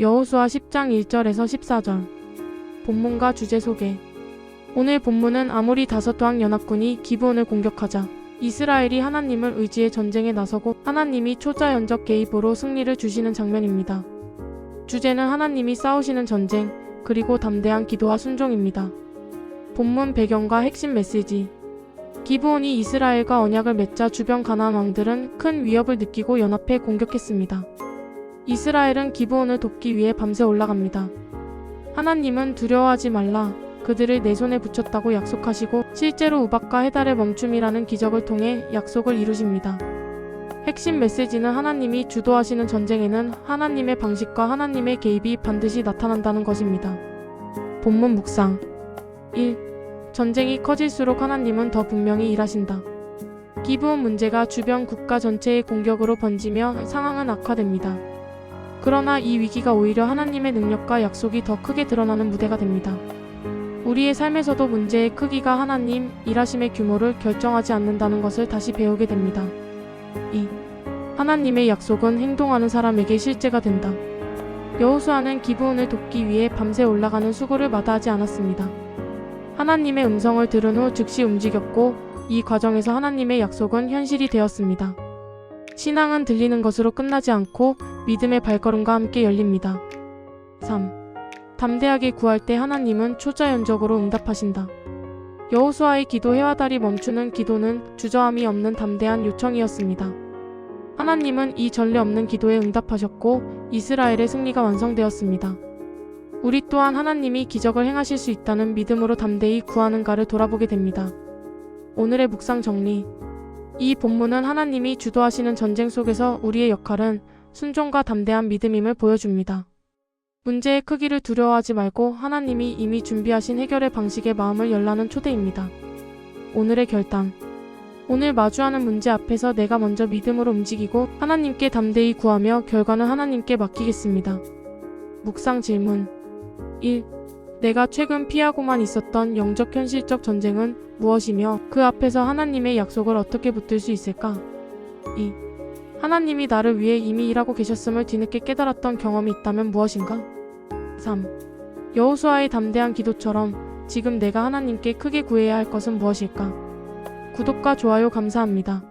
여호수아 10장 1절에서 14절. 본문과 주제 소개. 오늘 본문은 아무리 다섯 왕 연합군이 기브온을 공격하자 이스라엘이 하나님을 의지해 전쟁에 나서고 하나님이 초자연적 개입으로 승리를 주시는 장면입니다. 주제는 하나님이 싸우시는 전쟁, 그리고 담대한 기도와 순종입니다. 본문 배경과 핵심 메시지. 기브온이 이스라엘과 언약을 맺자 주변 가나안 왕들은 큰 위협을 느끼고 연합해 공격했습니다. 이스라엘은 기브온을 돕기 위해 밤새 올라갑니다. 하나님은 두려워하지 말라. 그들을 내 손에 붙였다고 약속하시고 실제로 우박과 해달의 멈춤이라는 기적을 통해 약속을 이루십니다. 핵심 메시지는 하나님이 주도하시는 전쟁에는 하나님의 방식과 하나님의 개입이 반드시 나타난다는 것입니다. 본문 묵상 1. 전쟁이 커질수록 하나님은 더 분명히 일하신다. 기브온 문제가 주변 국가 전체의 공격으로 번지며 상황은 악화됩니다. 그러나 이 위기가 오히려 하나님의 능력과 약속이 더 크게 드러나는 무대가 됩니다. 우리의 삶에서도 문제의 크기가 하나님 일하심의 규모를 결정하지 않는다는 것을 다시 배우게 됩니다. 2. 하나님의 약속은 행동하는 사람에게 실제가 된다. 여호수아는 기브온을 돕기 위해 밤새 올라가는 수고를 마다하지 않았습니다. 하나님의 음성을 들은 후 즉시 움직였고 이 과정에서 하나님의 약속은 현실이 되었습니다. 신앙은 들리는 것으로 끝나지 않고 믿음의 발걸음과 함께 열립니다. 3. 담대하게 구할 때 하나님은 초자연적으로 응답하신다. 여호수아의 기도 해와 달이 멈추는 기도는 주저함이 없는 담대한 요청이었습니다. 하나님은 이 전례 없는 기도에 응답하셨고 이스라엘의 승리가 완성되었습니다. 우리 또한 하나님이 기적을 행하실 수 있다는 믿음으로 담대히 구하는가를 돌아보게 됩니다. 오늘의 묵상 정리. 이 본문은 하나님이 주도하시는 전쟁 속에서 우리의 역할은 순종과 담대한 믿음임을 보여줍니다. 문제의 크기를 두려워하지 말고 하나님이 이미 준비하신 해결의 방식에 마음을 열라는 초대입니다. 오늘의 결단. 오늘 마주하는 문제 앞에서 내가 먼저 믿음으로 움직이고 하나님께 담대히 구하며 결과는 하나님께 맡기겠습니다. 묵상 질문 1. 내가 최근 피하고만 있었던 영적 현실적 전쟁은 무엇이며 그 앞에서 하나님의 약속을 어떻게 붙들 수 있을까? 2. 하나님이 나를 위해 이미 일하고 계셨음을 뒤늦게 깨달았던 경험이 있다면 무엇인가? 3. 여호수아의 담대한 기도처럼 지금 내가 하나님께 크게 구해야 할 것은 무엇일까? 구독과 좋아요 감사합니다.